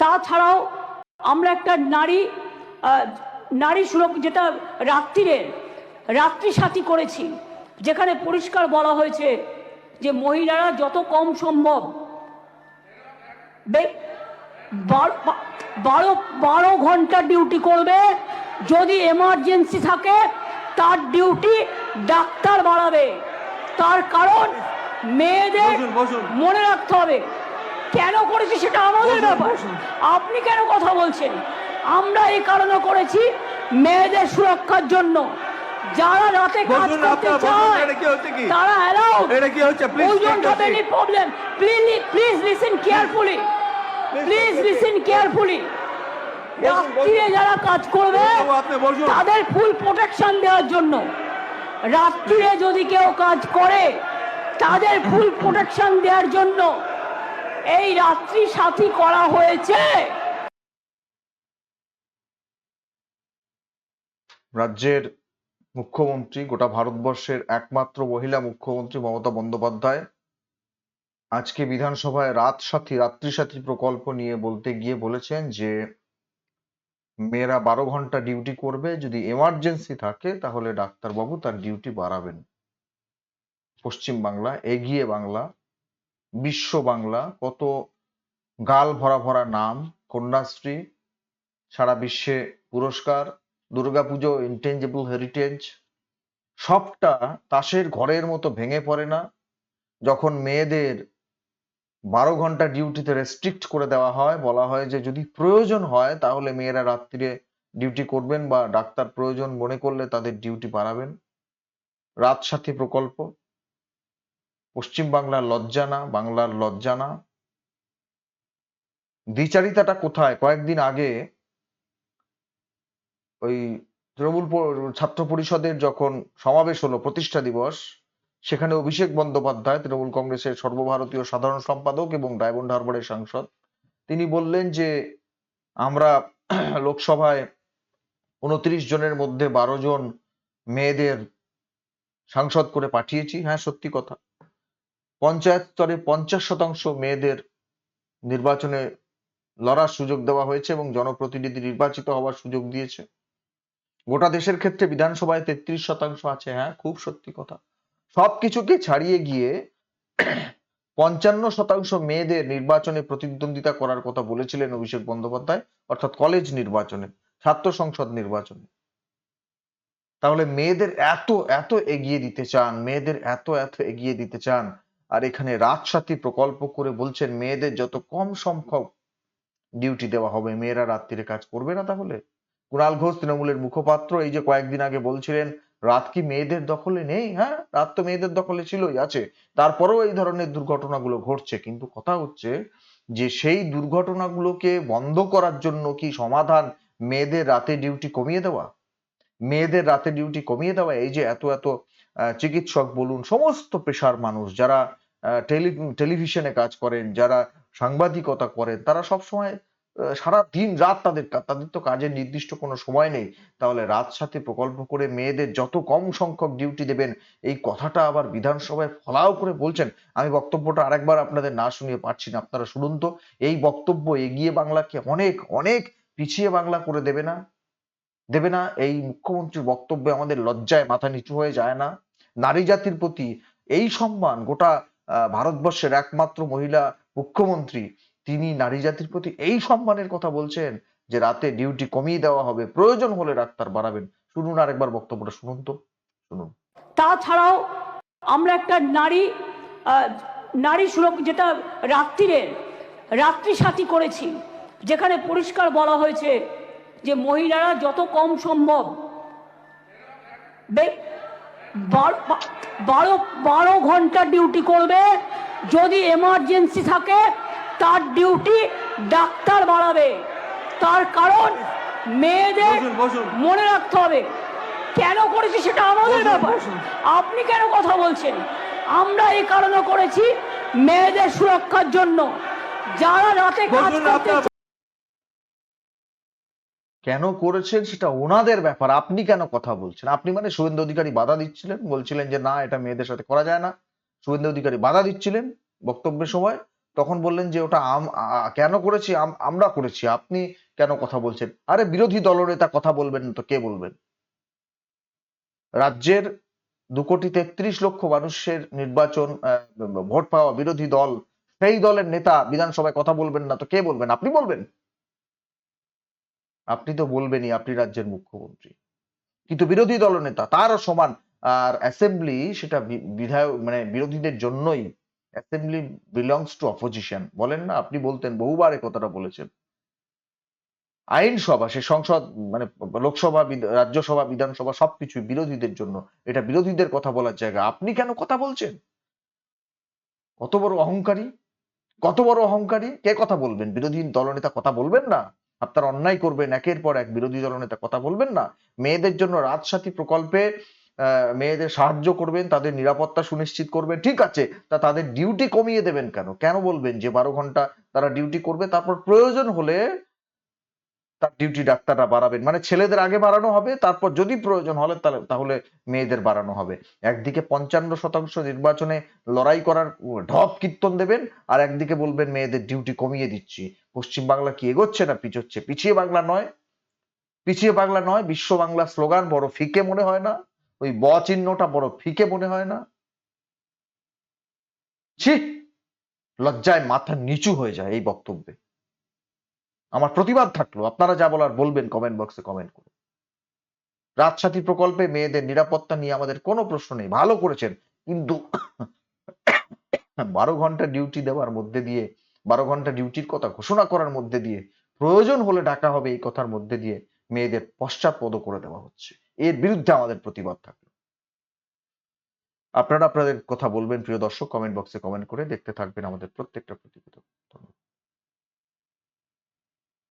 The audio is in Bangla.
তাছাড়াও আমরা একটা নারী নারী সুরক্ষা যেটা রাত্রিরে রাত্রি সাথী করেছি যেখানে পরিষ্কার বলা হয়েছে যে মহিলারা যত কম সম্ভব বার- বারো ঘণ্টা ডিউটি করবে যদি এমার্জেন্সি থাকে তার ডিউটি ডাক্তার বাড়াবে তার কারণ মেয়েদের। মনে রাখতে হবে কেন করেছি সেটা আমাদের ব্যাপার। আপনি কেন কথা বলছেন? আমরা এই কারণে করেছি মেয়েদের সুরক্ষার জন্য। যারা রাতে কাজ করতে চায় তারা অ্যালাউড এটা কি হচ্ছে? Please don't have any problem. Please, please listen carefully. Please listen carefully. রাত্রিরে যারা কাজ করবে তাদের ফুল প্রোটেকশন দেওয়ার জন্য। রাত্রিরে যদি কেউ কাজ করে তাদের ফুল প্রোটেকশন দেওয়ার জন্য। এই রাত্রি সাথী করা হয়েছে। রাজ্যের মুখ্যমন্ত্রী, গোটা ভারতবর্ষের একমাত্র মহিলা মুখ্যমন্ত্রী মমতা বন্দ্যোপাধ্যায়, আজকে বিধানসভায় রাত সাথী, রাত্রি সাথী প্রকল্প নিয়ে বলতে গিয়ে বলেছেন যে, মেয়েরা বারো ঘণ্টা ডিউটি করবে, যদি এমার্জেন্সি থাকে, তাহলে ডাক্তারবাবু তার ডিউটি বাড়াবেন। পশ্চিম বাংলা এগিয়ে বাংলা বিশ্ব বাংলা, কত গাল ভরা ভরা নাম, কন্যাশ্রী, সারা বিশ্বে পুরস্কার, দুর্গাপুজো ইনটেঞ্জেবল হেরিটেজ সবটা তাসের ঘরের মতো ভেঙে পড়ে না। যখন মেয়েদের বারো ঘণ্টা ডিউটিতে রেস্ট্রিক্ট করে দেওয়া হয়, বলা হয় যে যদি প্রয়োজন হয়, তাহলে মেয়েরা রাত্রিরে ডিউটি করবেন বা ডাক্তার প্রয়োজন মনে করলে তাদের ডিউটি বাড়াবেন। রাত সাথী প্রকল্প পশ্চিম বাংলার লজ্জা না, বাংলার লজ্জা না। দ্বিচারিতাটা কোথায়? কয়েকদিন আগে ওই তৃণমূল ছাত্র পরিষদের যখন সমাবেশ হলো, প্রতিষ্ঠা দিবস, সেখানে অভিষেক বন্দ্যোপাধ্যায়, তৃণমূল কংগ্রেসের সর্বভারতীয় সাধারণ সম্পাদক এবং ডায়মন্ড হারবারের সাংসদ, তিনি বললেন যে আমরা লোকসভায় উনত্রিশ জনের মধ্যে বারো জন মেয়েদের সাংসদ করে পাঠিয়েছি। হ্যাঁ সত্যি কথা। পঞ্চায়েত স্তরে পঞ্চাশ শতাংশ মেয়েদের নির্বাচনে লড়ার সুযোগ দেওয়া হয়েছে এবং জনপ্রতিনিধি নির্বাচিত হওয়ার সুযোগ দিয়েছে। গোটা দেশের ক্ষেত্রে বিধানসভায় তেত্রিশ শতাংশ আছে হ্যাঁ খুব সত্যি কথা। সবকিছুকে ছাড়িয়ে গিয়ে পঞ্চান্ন শতাংশ মেয়েদের নির্বাচনে প্রতিদ্বন্দ্বিতা করার কথা বলেছিলেন অভিষেক বন্দ্যোপাধ্যায়, অর্থাৎ কলেজ নির্বাচনে, ছাত্র সংসদ নির্বাচনে। তাহলে মেয়েদের এত এত এগিয়ে দিতে চান, মেয়েদের এত এত এগিয়ে দিতে চান আর এখানে রাজসাথী প্রকল্প করে বলছেন, মেয়েদের যত কম সংখ্যক ডিউটি দেওয়া হবে, মেয়েরা রাত্রিরে কাজ করবে না তাহলে? কুণাল ঘোষ, তৃণমূলের মুখপাত্র, এই যে কয়েকদিন আগে বলছিলেন, রাত কি মেয়েদের দখলে নেই? হ্যাঁ রাত তো মেয়েদের দখলে ছিলই, আছে। তারপরেও এই ধরনের দুর্ঘটনাগুলো ঘটছে। কিন্তু কথা হচ্ছে যে সেই দুর্ঘটনাগুলোকে বন্ধ করার জন্য কি সমাধান মেয়েদের রাতে ডিউটি কমিয়ে দেওয়া? মেয়েদের রাতে ডিউটি কমিয়ে দেওয়া, এই যে এত এত চিকিৎসক বলুন, সমস্ত পেশার মানুষ যারা টেলি, টেলিভিশনে কাজ করেন, যারা সাংবাদিকতা করেন, তারা সব সময় সারা দিন রাত তাদের তাদের তো কাজের নির্দিষ্ট কোনো সময় নেই। তাহলে রাত সাথে প্রকল্প করে মেয়েদের যত কম সংখ্যক ডিউটি দেবেন, এই কথাটা আবার বিধানসভায় ফলাও করে বলছেন। আমি বক্তব্যটা আরেকবার আপনাদের না শুনিয়ে পারছি না, আপনারা শুনুন তো। এই বক্তব্য এগিয়ে বাংলাকে অনেক অনেক পিছিয়ে বাংলা করে দেবে না? দেবে না, এই মুখ্যমন্ত্রীর বক্তব্যে আমাদের লজ্জায় মাথা নিচু হয়ে যায় না। নারী জাতির প্রতি এই সম্মান গোটা ভারতবর্ষের একমাত্র মহিলা মুখ্যমন্ত্রী, তিনি নারী জাতির প্রতি এই সম্মানের কথা বলছেন যে রাতে ডিউটি কমিয়ে দেওয়া হবে, প্রয়োজন হলে ডাক্তার বাড়াবেন। শুনুন আরেকবার বক্তব্যটা, শুনুন তো, শুনুন। তাছাড়াও আমরা একটা নারী নারী সুরক্ষা যেটা রাত্রিরে রাত্রি সাথী করেছি, যেখানে পরিষ্কার বলা হয়েছে যে মহিলারা যত কম সম্ভব বার- বারো ঘণ্টা ডিউটি করবে। যদি এমার্জেন্সি থাকে তার ডিউটি ডাক্তার বাড়াবে। তার কারণ মেয়েদের। মনে রাখতে হবে। কেন করেছি সেটা আমাদের ব্যাপার। আপনি কেন কথা বলছেন? আমরা এই কারণে করেছি মেয়েদের সুরক্ষার জন্য। যারা রাতে কাজ করতে কেন করেছেন সেটা ওনাদের ব্যাপার। আপনি কেন কথা বলছেন? আপনি মানে শুভেন্দু অধিকারী বাধা দিচ্ছিলেন, বলছিলেন যে না, এটা মেয়েদের সাথে করা যায় না। শুভেন্দু অধিকারী বাধা দিচ্ছিলেন বক্তব্যের সময়, তখন বললেন যে ওটা আম- কেন করেছি? আম- আমরা করেছি, আপনি কেন কথা বলছেন? আরে বিরোধী দলের দলনেতা কথা বলবেন তো কে বলবেন? রাজ্যের দু কোটি তেত্রিশ লক্ষ মানুষের নির্বাচন ভোট পাওয়া বিরোধী দল, সেই দলের নেতা বিধানসভায় কথা বলবেন না তো কে বলবেন? আপনি বলবেন। আপনি তো বলবেনই আপনি রাজ্যের মুখ্যমন্ত্রী। কিন্তু বিরোধী দলনেতা তারও সমান, আর অ্যাসেম্বলি সেটা বিধায়ক মানে বিরোধীদের জন্যই। অ্যাসেম্বলি বিলংস টু অপোজিশন বলেন না, আপনি বলতেন, বহুবার কথাটা বলেছেন। আইনসভা, সে সংসদ মানে লোকসভা রাজ্যসভা, বিধানসভা সবকিছু বিরোধীদের জন্য। এটা বিরোধীদের কথা বলার জায়গা। আপনি কেন কথা বলছেন? কত বড় অহংকারী? কত বড় অহংকারী? কে কথা বলবেন? বিরোধী দলনেতা কথা বলবেন না? আপনারা অন্যায় করবেন, একের পর এক বিরোধী দলনেতা কথা বলবেন না। মেয়েদের জন্য রাজসাথী প্রকল্পে মেয়েদের সাহায্য করবেন, তাদের নিরাপত্তা সুনিশ্চিত করবেন, ঠিক আছে, তা তাদের ডিউটি কমিয়ে দেবেন কেন? কেন বলবেন যে বারো ঘণ্টা তারা ডিউটি করবে? তারপর প্রয়োজন হলে তার ডিউটি ডাক্তাররা বাড়াবেন। মানে ছেলেদের আগে বাড়ানো হবে, তারপর যদি প্রয়োজন হলে তাহলে- মেয়েদের বাড়ানো হবে। একদিকে পঞ্চান্ন শতাংশ নির্বাচনে লড়াই করার ঢপ কীর্তন দেবেন, আর একদিকে বলবেন, মেয়েদের ডিউটি কমিয়ে দিচ্ছি। পশ্চিম বাংলা কি এগোচ্ছে না পিছোচ্ছে? পিছিয়ে বাংলা নয়। পিছিয়ে বাংলা নয়, বিশ্ব বাংলা স্লোগান বড় ফিকে মনে হয় না। ওই ব চিহ্নটা বড় ফিকে মনে হয় না। ছি! লজ্জায় মাথা নিচু হয়ে যায় এই বক্তব্যে। আমার প্রতিবাদ থাকল। আপনারা যা বলার বলবেন কমেন্ট বক্সে কমেন্ট করে। রাজসাথী প্রকল্পে মেয়েদের নিরাপত্তা নিয়ে আমাদের কোনো প্রশ্ন নেই। ভালো করেছেন। কিন্তু বারো ঘণ্টা ডিউটি দেওয়ার মধ্যে দিয়ে, বারো ঘণ্টা ডিউটির কথা ঘোষণা করার মধ্যে দিয়ে, প্রয়োজন হলে ডাকা হবে এই কথার মধ্যে দিয়ে মেয়েদের পশ্চাৎপদ করে দেওয়া হচ্ছে। এর বিরুদ্ধে আমাদের প্রতিবাদ থাকল। আপনারা আপনাদের কথা বলবেন, প্রিয় দর্শক কমেন্ট বক্সে কমেন্ট করে দেখতে থাকবেন আমাদের প্রত্যেকটা প্রতিবেদন। ধন্যবাদ।